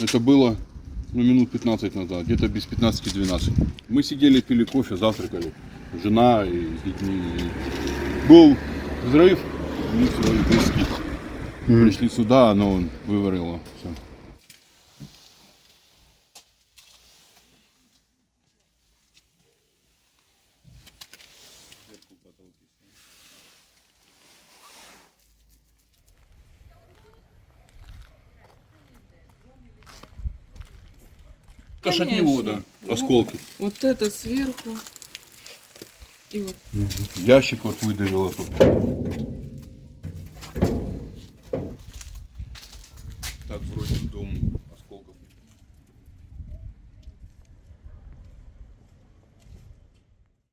Это было ну, минут 15 назад, где-то без 15-12. Мы сидели, пили кофе, завтракали. Жена и с детьми. И Был взрыв, и все, и близки. Пришли сюда, оно выварило все. Ж от него, да, осколки. Вот это сверху. И вот. Ящик вот выдавило тут. Так вроде дом